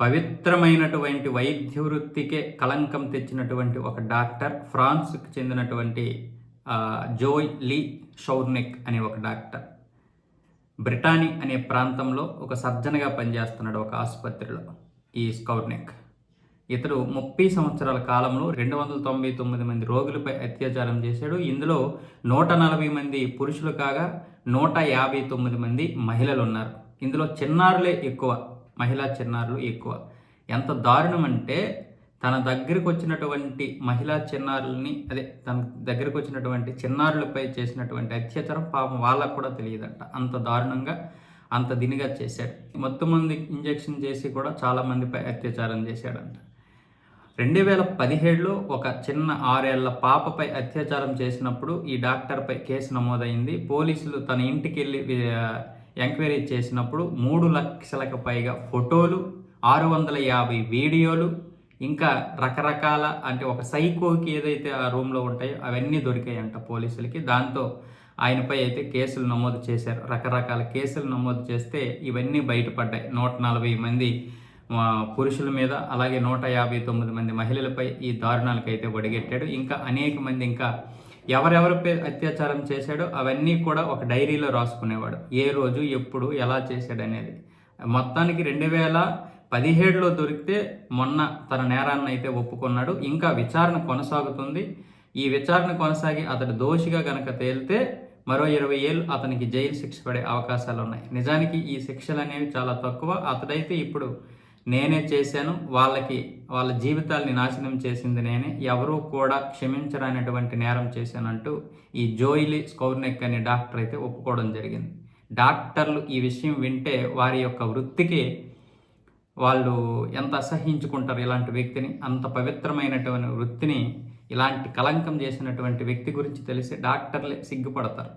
పవిత్రమైనటువంటి వైద్య వృత్తికే కళంకం తెచ్చినటువంటి ఒక డాక్టర్ ఫ్రాన్స్కి చెందినటువంటి జోయ్ లీ షౌర్నిక్ అనే ఒక డాక్టర్. బ్రిటానీ అనే ప్రాంతంలో ఒక సర్జన్గా పనిచేస్తున్నాడు ఒక ఆసుపత్రిలో ఈ స్కౌర్నిక్ ఇతడు ముప్పై సంవత్సరాల కాలంలో రెండు వందల తొంభై తొమ్మిది మంది రోగులపై అత్యాచారం చేశాడు. ఇందులో నూట నలభై మంది పురుషులు కాగా నూట యాభై తొమ్మిది మంది మహిళలు ఉన్నారు. ఇందులో చిన్నారులే ఎక్కువ. మహిళా చిన్నారులు ఎక్కువ. ఎంత దారుణం అంటే తన దగ్గరకు వచ్చినటువంటి మహిళా చిన్నారుల్ని అదే తన దగ్గరకు వచ్చినటువంటి చిన్నారులపై చేసినటువంటి అత్యాచారం పాపం వాళ్ళకు కూడా తెలియదంట. అంత దారుణంగా అంత దినిగా చేశాడు. మొత్తం మంది ఇంజెక్షన్ చేసి కూడా చాలామందిపై అత్యాచారం చేశాడంట. రెండు వేల పదిహేడులో ఒక చిన్న ఆరేళ్ళ పాపపై అత్యాచారం చేసినప్పుడు ఈ డాక్టర్పై కేసు నమోదైంది. పోలీసులు తన ఇంటికి వెళ్ళి ఎంక్వైరీ చేసినప్పుడు మూడు లక్షలకు పైగా ఫోటోలు ఆరు వందల యాభై వీడియోలు ఇంకా రకరకాల అంటే ఒక సైకోకి ఏదైతే ఆ రూమ్లో ఉంటాయో అవన్నీ దొరికాయంట పోలీసులకి. దాంతో ఆయనపై అయితే కేసులు నమోదు చేశారు. రకరకాల కేసులు నమోదు చేస్తే ఇవన్నీ బయటపడ్డాయి. నూట నలభై మంది పురుషుల మీద అలాగే నూట యాభై తొమ్మిది మంది మహిళలపై ఈ దారుణాలకైతే ఒడిగెట్టాడు ఇంకా అనేక మంది ఇంకా ఎవరెవరిపై అత్యాచారం చేశాడో అవన్నీ కూడా ఒక డైరీలో రాసుకునేవాడు. ఏ రోజు ఎప్పుడు ఎలా చేశాడు అనేది మొత్తానికి రెండు వేల పదిహేడులో దొరికితే మొన్న తన నేరాన్ని అయితే ఒప్పుకున్నాడు. ఇంకా విచారణ కొనసాగుతుంది. ఈ విచారణ కొనసాగి అతడు దోషిగా గనక తేలితే మరో ఇరవై ఏళ్ళు అతనికి జైలు శిక్ష పడే అవకాశాలు ఉన్నాయి నిజానికి ఈ శిక్షలు అనేవి చాలా తక్కువ. అతడైతే ఇప్పుడు నేనే చేశాను వాళ్ళకి వాళ్ళ జీవితాల్ని నాశనం చేసింది నేనే ఎవరూ కూడా క్షమించరానటువంటి నేరం చేశానంటూ ఈ జోయిలీ స్కౌర్నెక్ అనే డాక్టర్ అయితే ఒప్పుకోవడం జరిగింది. డాక్టర్లు ఈ విషయం వింటే వారి యొక్క వృత్తికి వాళ్ళు ఎంత అసహించుకుంటారు ఇలాంటి వ్యక్తిని అంత పవిత్రమైనటువంటి వృత్తిని ఇలాంటి కలంకం చేసినటువంటి వ్యక్తి గురించి తెలిసి డాక్టర్లే సిగ్గుపడతారు.